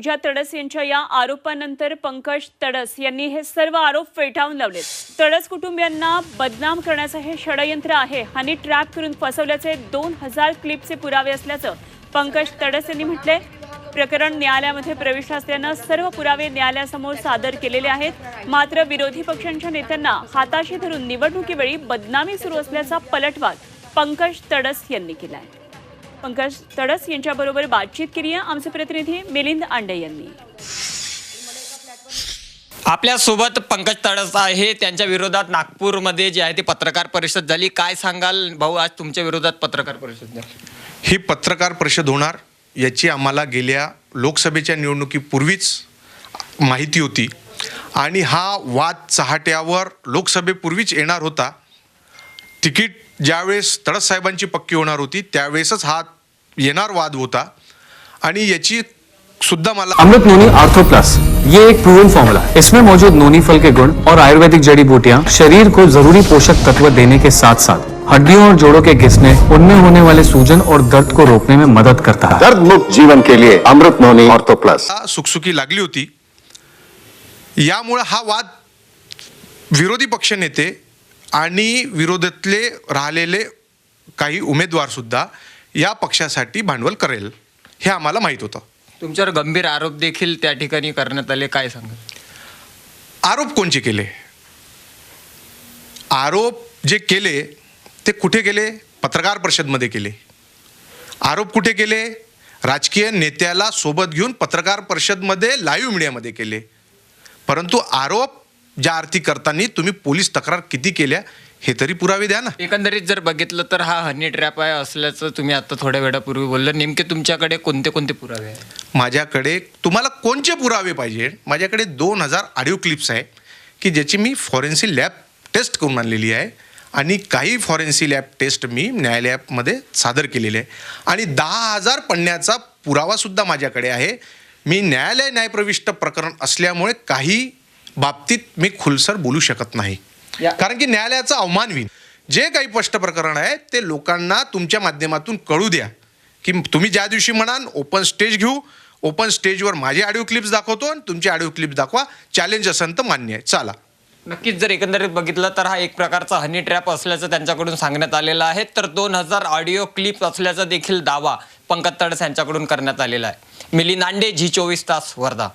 पूजा तडस यांच्या या आरोपानंतर पंकज तडस यांनी हे सर्व आरोप फेटाळून लावले तडस कुटुंबियांना बदनाम करण्याचं हे षडयंत्र आहे. हानी ट्रॅप करून फसवल्याचे दोन हजार क्लिपचे पुरावे असल्याचं पंकज तडस यांनी म्हटले प्रकरण न्यायालयामध्ये प्रवेश असल्यानं सर्व पुरावे न्यायालयासमोर सादर केलेले आहेत. मात्र विरोधी पक्षांच्या नेत्यांना हाताशी धरून निवडणुकीवेळी बदनामी सुरू असल्याचा पलटवार पंकज तडस यांनी केला आहे पंकज तडस यांच्याबरोबर बातचीत केली आहे आमचे प्रतिनिधी मिलिंद आंडे यांनी. आपल्यासोबत पंकज तडस आहे. त्यांच्या विरोधात नागपूरमध्ये जी आहे ती पत्रकार परिषद झाली. काय सांगाल भाऊ? आज तुमच्या विरोधात पत्रकार परिषद झाली. ही पत्रकार परिषद होणार. याची आम्हाला गेल्या लोकसभेच्या निवडणुकीपूर्वीच माहिती होती. आणि हा वाद चहाट्यावर लोकसभेपूर्वीच येणार होता. तिकीट ज्यावेळेस तडस साहेबांची पक्की होणार होती त्यावेळेसच हा येणार वाद होता. आणि याची सुद्धा मला अमृत नोनी आर्थो प्लस ये एक प्रूवन फॉर्मूला इसमें मौजूद नोनी फल के गुण और आयुर्वेदिक जड़ी बूटियां शरीर को जरूरी पोषक तत्व देने के साथ साथ हड्डियों और जोड़ों के घिसने उनमें होने वाले सूजन और दर्द को रोकने में मदद करता है। दर्द मुक्त जीवन के लिए अमृत नोनी ऑर्थो प्लस सुखसुखी लागली होती. यामुळं हा वाद विरोधी पक्षनेते आणि विरोधातले राहिलेले काही उमेदवार सुद्धा या पक्षासाठी भांडवल करेल हे आम्हाला माहीत होतं. तुमच्यावर गंभीर आरोप देखील त्या ठिकाणी करण्यात आले काय सांगाल? आरोप कोणचे केले? आरोप जे केले ते कुठे केले पत्रकार परिषदमध्ये केले. आरोप कुठे केले? राजकीय नेत्याला सोबत घेऊन पत्रकार परिषदमध्ये लाईव्ह मीडियामध्ये केले. परंतु आरोप ज्या अर्थी करताना तुम्ही पोलीस तक्रार किती केल्या हे तरी पुरावे द्या ना. एकंदरीत जर बघितलं तर हा हनी ट्रॅप आहे असल्याचं तुम्ही आता थोड्या वेळापूर्वी बोललं नेमके तुमच्याकडे कोणते कोणते पुरावे आहेत? माझ्याकडे तुम्हाला कोणचे पुरावे पाहिजे? माझ्याकडे दोन हजार ऑडिओ क्लिप्स आहे की ज्याची मी फॉरेन्सिक लॅब टेस्ट करून आणलेली आहे आणि काही फॉरेन्सिक लॅब टेस्ट मी न्यायालयामध्ये सादर केलेले आहे. आणि दहा हजार पडण्याचा पुरावासुद्धा माझ्याकडे आहे. मी न्यायालय न्यायप्रविष्ट प्रकरण असल्यामुळे काही बाबतीत मी खुलसर बोलू शकत नाही. कारण की न्यायालयाचा अवमान होईल. जे काही स्पष्ट प्रकरण आहे ते लोकांना तुमच्या माध्यमातून कळू द्या. की तुम्ही ज्या दिवशी म्हणाल ओपन स्टेज घेऊ. ओपन स्टेजवर माझे ऑडिओ क्लिप्स दाखवतो आणि तुमचे ऑडिओ क्लिप्स दाखवा. चॅलेंज असेल तर मान्य आहे. चला. नक्कीच जर एकंदरीत बघितलं तर हा एक प्रकारचा हनी ट्रॅप असल्याचं त्यांच्याकडून सांगण्यात आलेलं आहे. तर दोन हजार ऑडिओ क्लिप असल्याचा देखील दावा पंकज तडस यांच्याकडून करण्यात आलेला आहे. मिलिंद आंडे झी चोवीस तास वर्धा.